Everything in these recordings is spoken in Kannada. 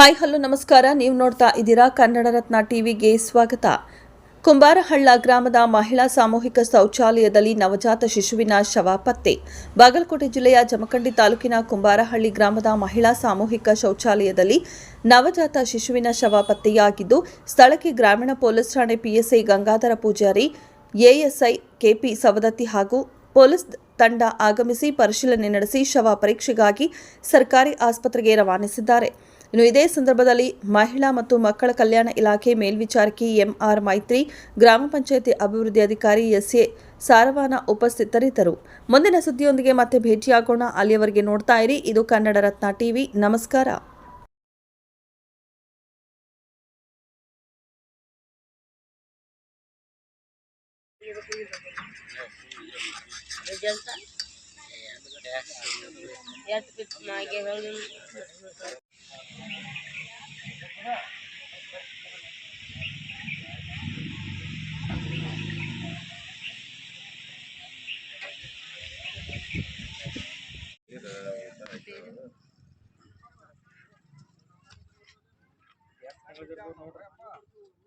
ಹಾಯ್, ಹಲೋ, ನಮಸ್ಕಾರ. ನೀವು ನೋಡ್ತಾ ಇದ್ದೀರಾ ಕನ್ನಡ ರತ್ನ ಟಿವಿಗೆ ಸ್ವಾಗತ. ಕುಂಬಾರಹಳ್ಳ ಗ್ರಾಮದ ಮಹಿಳಾ ಸಾಮೂಹಿಕ ಶೌಚಾಲಯದಲ್ಲಿ ನವಜಾತ ಶಿಶುವಿನ ಶವ ಪತ್ತೆ. ಬಾಗಲಕೋಟೆ ಜಿಲ್ಲೆಯ ಜಮಖಂಡಿ ತಾಲೂಕಿನ ಕುಂಬಾರಹಳ್ಳಿ ಗ್ರಾಮದ ಮಹಿಳಾ ಸಾಮೂಹಿಕ ಶೌಚಾಲಯದಲ್ಲಿ ನವಜಾತ ಶಿಶುವಿನ ಶವ ಪತ್ತೆಯಾಗಿದ್ದು, ಸ್ಥಳಕ್ಕೆ ಗ್ರಾಮೀಣ ಪೊಲೀಸ್ ಠಾಣೆ PSI Gangadhara Pujari, ASI KP Savadatti ಹಾಗೂ ಪೊಲೀಸ್ ತಂಡ ಆಗಮಿಸಿ ಪರಿಶೀಲನೆ ನಡೆಸಿ ಶವ ಪರೀಕ್ಷೆಗಾಗಿ ಸರ್ಕಾರಿ ಆಸ್ಪತ್ರೆಗೆ ರವಾನಿಸಿದ್ದಾರೆ. ಇನ್ನು ಇದೇ ಸಂದರ್ಭದಲ್ಲಿ ಮಹಿಳಾ ಮತ್ತು ಮಕ್ಕಳ ಕಲ್ಯಾಣ ಇಲಾಖೆ ಮೇಲ್ವಿಚಾರಕಿ ಎಂಆರ್ ಮೈತ್ರಿ ಗ್ರಾಮ ಪಂಚಾಯಿತಿ ಅಭಿವೃದ್ಧಿ ಅಧಿಕಾರಿ ಎಸ್ಎ ಸಾರವಾನ ಉಪಸ್ಥಿತರಿದ್ದರು ಮುಂದಿನ ಸುದ್ದಿಯೊಂದಿಗೆ ಮತ್ತೆ ಭೇಟಿಯಾಗೋಣ ಅಲ್ಲಿಯವರೆಗೆ ನೋಡ್ತಾ ಇರಿ ಇದು ಕನ್ನಡ ರತ್ನ ಟಿವಿ ನಮಸ್ಕಾರ ಎಷ್ಟು ಹೇಳಿ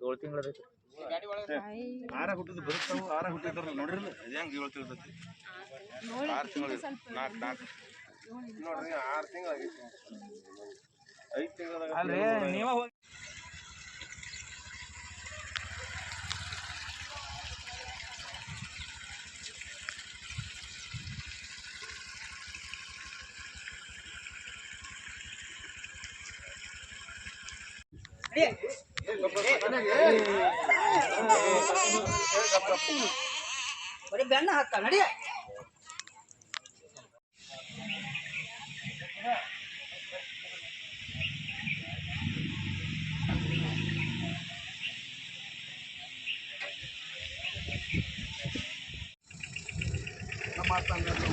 ಏಳು ತಿಂಗಳದೈತಿ ಆರ ಹುಟ್ಟಿದ್ ಬರುತ್ತಾವು ಆರ ಹುಟ್ಟಿದ್ರ ನೋಡಿರಲ್ಲ? ಹೆಂಗ್ ಏಳು ತಿಳ್ದೈತಿ ಆರು ತಿಂಗಳು ನಾಲ್ಕು ನಾಲ್ಕು. ನೋಡ್ರಿ ಆರು ತಿಂಗಳಾಗೈತಿ ಅಲ್ರಿ ನೀವ ಹೋಗಿ ಬೆನ್ನ ಹಾಕ ನಡಿಯ matan a los